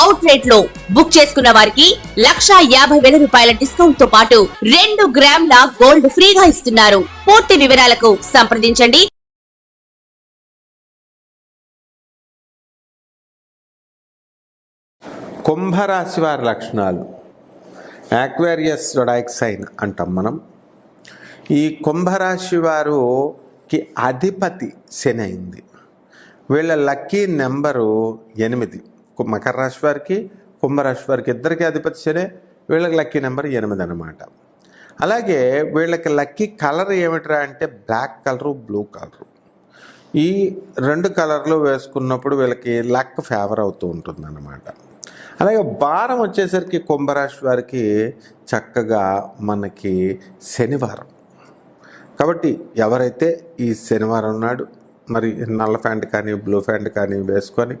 Out రేట్లో book చేసుకున్న వారికి లక్షా యాభై వేల రూపాయల డిస్కౌంట్తో పాటు రెండు గ్రాముల గోల్డ్ ఫ్రీగా ఇస్తున్నారు. పూర్తి వివరాలకు సంప్రదించండి. కుంభరాశి వారి లక్షణాలు. యాక్వేరియస్ జొడాయిక్ సైన్ అంటాం మనం. ఈ కుంభరాశి వారుకి అధిపతి శని అయింది. వీళ్ళ లక్కీ నెంబరు ఎనిమిది. మకర రాశి వారికి కుంభరాశి వారికి ఇద్దరికి అధిపతి శని వీళ్ళకి లక్కీ నెంబర్ ఎనిమిది అనమాట అలాగే వీళ్ళకి లక్కీ కలర్ ఏమిట్రా అంటే బ్లాక్ కలరు బ్లూ కలరు. ఈ రెండు కలర్లు వేసుకున్నప్పుడు వీళ్ళకి లక్ ఫేవర్ అవుతూ ఉంటుంది అనమాట అలాగే భారం వచ్చేసరికి కుంభరాశి వారికి చక్కగా మనకి శనివారం. కాబట్టి ఎవరైతే ఈ శనివారం నాడు మరి నల్ల ప్యాంట్ కానీ బ్లూ ప్యాంట్ కానీ వేసుకొని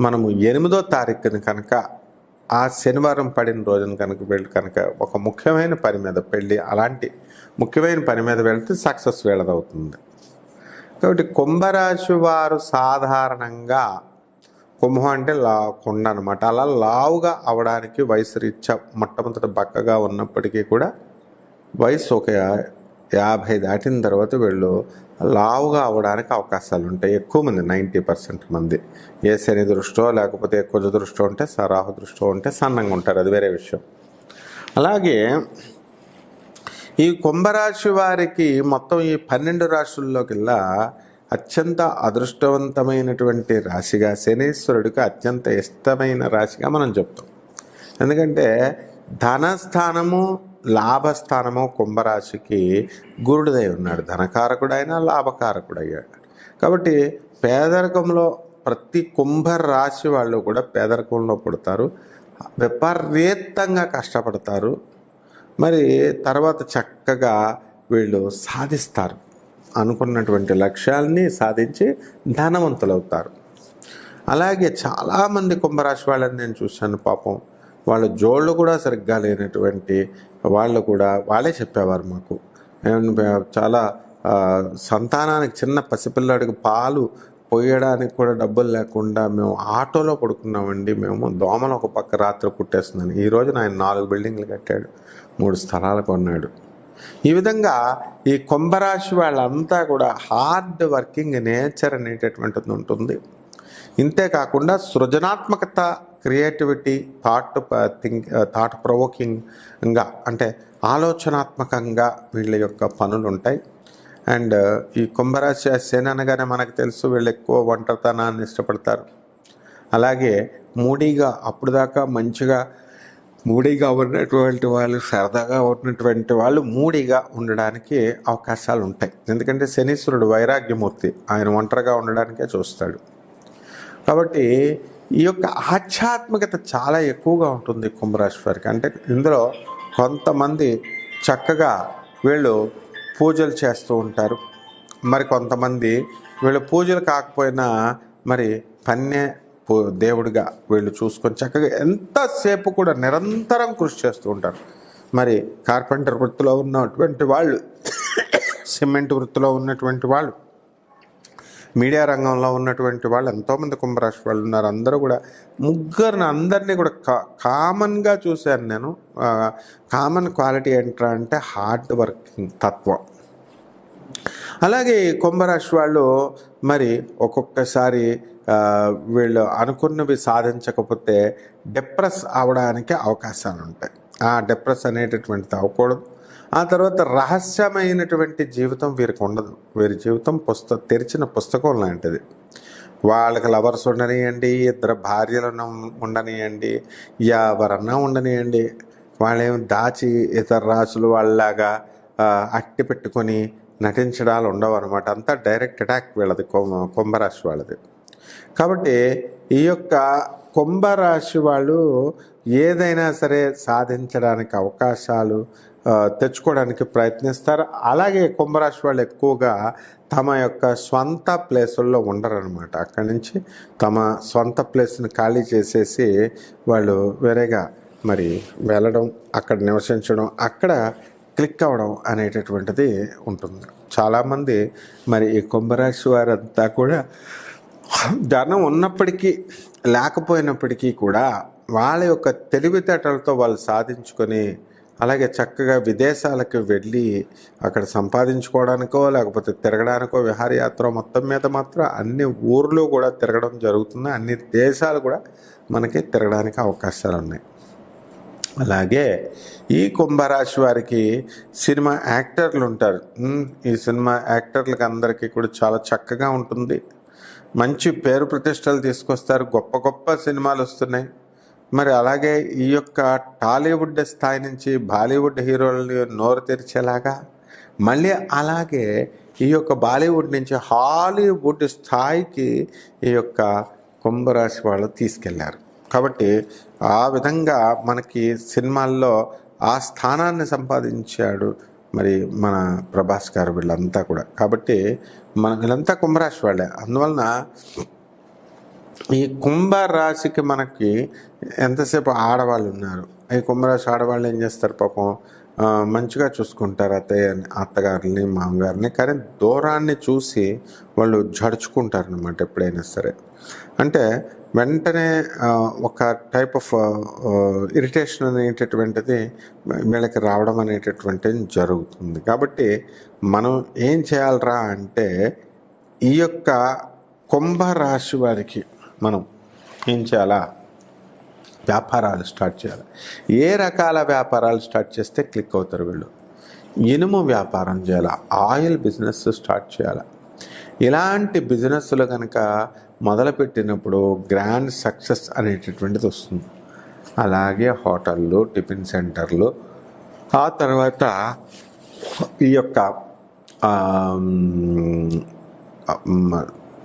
మనము ఎనిమిదో తారీఖుని కనుక ఆ శనివారం పడిన రోజున కనుక వెళ్ళి కనుక ఒక ముఖ్యమైన పని మీద పెళ్ళి అలాంటి ముఖ్యమైన పని మీద వెళ్తే సక్సెస్ వీళ్ళదవుతుంది. కాబట్టి కుంభరాశి వారు సాధారణంగా కుంభం అంటే లా కొండ అనమాట అలా లావుగా అవడానికి వయసు రీత్యా మొట్టమొదటి బక్కగా ఉన్నప్పటికీ కూడా వయసు ఒక యాభై దాటిన తర్వాత వీళ్ళు లావుగా అవడానికి అవకాశాలు ఉంటాయి. ఎక్కువ మంది నైంటీ పర్సెంట్ మంది. ఏ శని దృష్టో లేకపోతే కుజ దృష్టో ఉంటే సరాహు దృష్టో ఉంటే సన్నంగా ఉంటారు. అది వేరే విషయం. అలాగే ఈ కుంభరాశి వారికి మొత్తం ఈ పన్నెండు రాశుల్లోకెల్లా అత్యంత అదృష్టవంతమైనటువంటి రాశిగా శనీశ్వరుడికి అత్యంత ఇష్టమైన రాశిగా మనం చెప్తాం. ఎందుకంటే ధనస్థానము లాభస్థానము కుంభరాశికి గురుడిదై ఉన్నాడు. ధనకారకుడైన లాభకారకుడయ్యాడు. కాబట్టి పేదరికంలో ప్రతి కుంభ రాశి వాళ్ళు కూడా పేదరికంలో పుడతారు. విపరీతంగా కష్టపడతారు. మరి తర్వాత చక్కగా వీళ్ళు సాధిస్తారు. అనుకున్నటువంటి లక్ష్యాలని సాధించి ధనవంతులవుతారు. అలాగే చాలామంది కుంభరాశి వాళ్ళని నేను చూశాను పాపం. వాళ్ళ జోళ్ళు కూడా సరిగ్గా లేనటువంటి వాళ్ళు కూడా వాళ్ళే చెప్పేవారు మాకు. చాలా సంతానానికి చిన్న పసిపిల్లాడికి పాలు పోయడానికి కూడా డబ్బులు లేకుండా మేము ఆటోలో పడుకున్నామండి. మేము దోమలు ఒక పక్క రాత్రి కుట్టేస్తుందని. ఈ రోజున ఆయన నాలుగు బిల్డింగ్లు కట్టాడు మూడు స్థలాలు కొన్నాడు. ఈ విధంగా ఈ కుంభరాశి వాళ్ళంతా కూడా హార్డ్ వర్కింగ్ నేచర్ అనేటటువంటిది ఉంటుంది. ఇంతేకాకుండా సృజనాత్మకత క్రియేటివిటీ థాట్ థింక్ థాట్ ప్రొవోకింగ్గా అంటే ఆలోచనాత్మకంగా వీళ్ళ యొక్క పనులు ఉంటాయి. అండ్ ఈ కుంభరాశి శని అనగానే మనకు తెలుసు వీళ్ళు ఎక్కువ ఒంటరితనాన్ని ఇష్టపడతారు. అలాగే మూడీగా అప్పుడు దాకా మంచిగా మూడీగా ఉన్నటువంటి వాళ్ళు సరదాగా ఉన్నటువంటి వాళ్ళు మూడీగా ఉండడానికి అవకాశాలు ఉంటాయి. ఎందుకంటే శనీశ్వరుడు వైరాగ్యమూర్తి ఆయన ఒంటరిగా ఉండడానికే చూస్తాడు. కాబట్టి ఈ యొక్క ఆధ్యాత్మికత చాలా ఎక్కువగా ఉంటుంది కుంభరాశి వారికి అంటే ఇందులో కొంతమంది చక్కగా వీళ్ళు పూజలు చేస్తూ ఉంటారు. మరి కొంతమంది వీళ్ళు పూజలు కాకపోయినా మరి పన్నే దేవుడిగా వీళ్ళు చూసుకొని చక్కగా ఎంతసేపు కూడా నిరంతరం కృషి చేస్తూ ఉంటారు. మరి కార్పెంటర్ వృత్తిలో ఉన్నటువంటి వాళ్ళు సిమెంట్ వృత్తిలో ఉన్నటువంటి వాళ్ళు మీడియా రంగంలో ఉన్నటువంటి వాళ్ళు ఎంతోమంది కుంభరాశి వాళ్ళు ఉన్నారు. అందరూ కూడా ముగ్గురిని అందరినీ కూడా కా కామన్గా చూశాను నేను. కామన్ క్వాలిటీ ఏంట్రా అంటే హార్డ్ వర్కింగ్ తత్వం. అలాగే కుంభరాశి వాళ్ళు మరి ఒక్కొక్కసారి వీళ్ళు అనుకున్నవి సాధించకపోతే డిప్రెస్ అవడానికి అవకాశాలు ఉంటాయి ఆ డిప్రెస్ అనేటటువంటిది అవ్వకూడదు. ఆ తర్వాత రహస్యమైనటువంటి జీవితం వీరికి ఉండదు. వీరి జీవితం పుస్త తెరిచిన పుస్తకం లాంటిది. వాళ్ళకి లవర్స్ ఉండనియండి ఇద్దరు భార్యలు ఉండనియండి ఎవరన్నా ఉండనియండి వాళ్ళేం దాచి ఇతర రాసులు వాళ్ళలాగా అట్టి పెట్టుకొని నటించడాలు ఉండవు అనమాట అంతా డైరెక్ట్ అటాక్ వీళ్ళది కుంభరాశి వాళ్ళది. కాబట్టి ఈ యొక్క కుంభరాశి వాళ్ళు ఏదైనా సరే సాధించడానికి అవకాశాలు తెచ్చుకోవడానికి ప్రయత్నిస్తారు. అలాగే కుంభరాశి వాళ్ళు ఎక్కువగా తమ యొక్క స్వంత ప్లేసుల్లో ఉండరనమాట అక్కడి నుంచి తమ సొంత ప్లేస్ని ఖాళీ చేసేసి వాళ్ళు వేరేగా మరి వెళ్ళడం అక్కడ నివసించడం అక్కడ క్లిక్ అవ్వడం అనేటటువంటిది ఉంటుంది. చాలామంది మరి ఈ కుంభరాశి వారంతా కూడా ధనం ఉన్నప్పటికీ లేకపోయినప్పటికీ కూడా వాళ్ళ యొక్క తెలివితేటలతో వాళ్ళు సాధించుకొని అలాగే చక్కగా విదేశాలకు వెళ్ళి అక్కడ సంపాదించుకోవడానికో లేకపోతే తిరగడానికో విహారయాత్ర మొత్తం మీద మాత్రం అన్ని ఊర్లు కూడా తిరగడం జరుగుతుంది. అన్ని దేశాలు కూడా మనకి తిరగడానికి అవకాశాలు ఉన్నాయి. అలాగే ఈ కుంభరాశి వారికి సినిమా యాక్టర్లు ఉంటారు. ఈ సినిమా యాక్టర్లకు అందరికీ కూడా చాలా చక్కగా ఉంటుంది. మంచి పేరు ప్రతిష్టలు తీసుకొస్తారు. గొప్ప గొప్ప సినిమాలు వస్తున్నాయి. మరి అలాగే ఈ యొక్క టాలీవుడ్ స్థాయి నుంచి బాలీవుడ్ హీరోలని నోరు తెరిచేలాగా మళ్ళీ అలాగే ఈ యొక్క బాలీవుడ్ నుంచి హాలీవుడ్ స్థాయికి ఈ యొక్క కుంభరాశి వాళ్ళు తీసుకెళ్ళారు. కాబట్టి ఆ విధంగా మనకి సినిమాల్లో ఆ స్థానాన్ని సంపాదించాడు మరి మన ప్రభాస్ గారు వీళ్ళంతా కూడా. కాబట్టి మన వీళ్ళంతా కుంభరాశి వాళ్ళే. అందువలన ఈ కుంభరాశికి మనకి ఎంతసేపు ఆడవాళ్ళు ఉన్నారు? ఈ కుంభరాశి ఆడవాళ్ళు ఏం చేస్తారు పాపం? మంచిగా చూసుకుంటారు అత్తయ్య అత్తగారిని మామగారిని. కానీ దూరాన్ని చూసి వాళ్ళు జడుచుకుంటారు అనమాట ఎప్పుడైనా సరే. అంటే వెంటనే ఒక టైప్ ఆఫ్ ఇరిటేషన్ అనేటటువంటిది వీళ్ళకి రావడం అనేటటువంటిది జరుగుతుంది. కాబట్టి మనం ఏం చేయాలరా అంటే ఈ యొక్క కుంభరాశి వారికి మనం ఏం చేయాలా? వ్యాపారాలు స్టార్ట్ చేయాలి. ఏ రకాల వ్యాపారాలు స్టార్ట్ చేస్తే క్లిక్ అవుతారు వీళ్ళు? ఇనుము వ్యాపారం చేయాలి? ఆయిల్ బిజినెస్ స్టార్ట్ చేయాలి? ఇలాంటి బిజినెస్లు కనుక మొదలుపెట్టినప్పుడు గ్రాండ్ సక్సెస్ అనేటటువంటిది వస్తుంది. అలాగే హోటళ్ళు టిఫిన్ సెంటర్లు ఆ తర్వాత ఈ యొక్క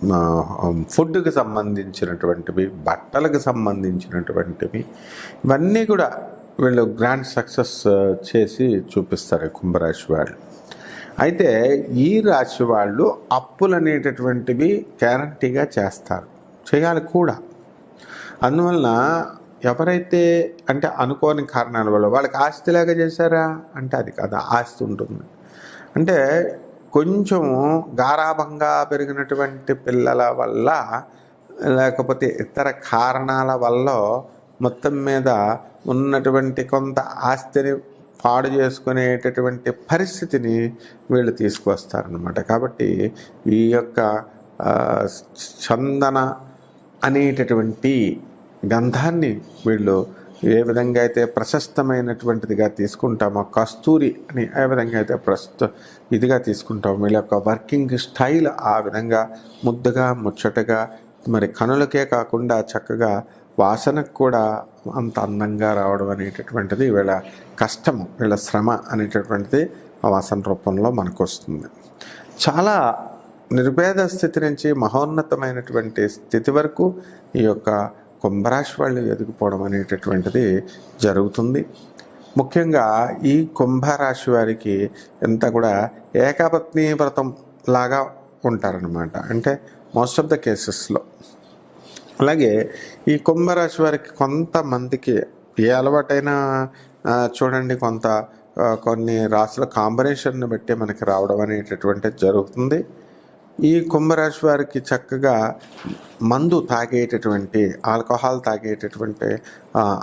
Um, ఫుడ్కి సంబంధించినటువంటివి బట్టలకు సంబంధించినటువంటివి ఇవన్నీ కూడా వీళ్ళు గ్రాండ్ సక్సెస్ uh, చేసి చూపిస్తారు కుంభరాశి వాళ్ళు. అయితే ఈ రాశి వాళ్ళు అప్పులు అనేటటువంటివి గ్యారంటీగా చేస్తారు. చేయాలి కూడా. అందువలన ఎవరైతే అంటే అనుకోని కారణాల వల్ల వాళ్ళకి ఆస్తిలాగా చేశారా? అంటే అది కాదు ఆస్తి ఉంటుంది. అంటే కొంచెం గారాభంగా పెరిగినటువంటి పిల్లల వల్ల లేకపోతే ఇతర కారణాల వల్ల మొత్తం మీద ఉన్నటువంటి కొంత ఆస్తిని పాడు చేసుకునేటటువంటి పరిస్థితిని వీళ్ళు తీసుకొస్తారనమాట కాబట్టి ఈ యొక్క చందన అనేటటువంటి గంధాన్ని వీళ్ళు ఏ విధంగా అయితే ప్రశస్తమైనటువంటిదిగా తీసుకుంటామో కస్తూరి అని ఏ విధంగా అయితే ప్రస్తుత ఇదిగా తీసుకుంటామో వీళ్ళ యొక్క వర్కింగ్ స్టైల్ ఆ విధంగా ముద్దగా ముచ్చటగా మరి కనులకే కాకుండా చక్కగా వాసనకు కూడా అంత అందంగా రావడం అనేటటువంటిది వీళ్ళ కష్టము వీళ్ళ శ్రమ అనేటటువంటిది ఆ వాసన రూపంలో మనకు వస్తుంది చాలా నిర్భేద స్థితి నుంచి మహోన్నతమైనటువంటి స్థితి వరకు ఈ యొక్క కుంభరాశి వాళ్ళు ఎదిగిపోవడం అనేటటువంటిది జరుగుతుంది. ముఖ్యంగా ఈ కుంభరాశి వారికి ఎంత కూడా ఏకపత్ని వ్రతం లాగా ఉంటారనమాట అంటే మోస్ట్ ఆఫ్ ద కేసెస్లో అలాగే ఈ కుంభరాశి వారికి కొంతమందికి ఏ అలవాటైనా చూడండి కొంత కొన్ని రాసుల కాంబినేషన్ని బట్టి మనకి రావడం అనేటటువంటిది జరుగుతుంది. ఈ కుంభరాశి వారికి చక్కగా మందు తాగేటటువంటి ఆల్కహాల్ తాగేటటువంటి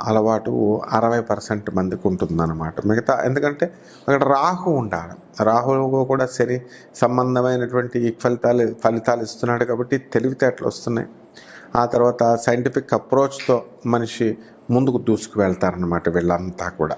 అలవాటు అరవై పర్సెంట్ మందికి ఉంటుందన్నమాట. మిగతా ఎందుకంటే అక్కడ రాహు ఉండాలి. రాహువు కూడా శని సంబంధమైనటువంటి ఈ ఫలితాలు ఫలితాలు ఇస్తున్నాడు కాబట్టి తెలివితేటలు వస్తున్నాయి. ఆ తర్వాత సైంటిఫిక్ అప్రోచ్తో మనిషి ముందుకు దూసుకు వెళ్తారనమాట వీళ్ళంతా కూడా.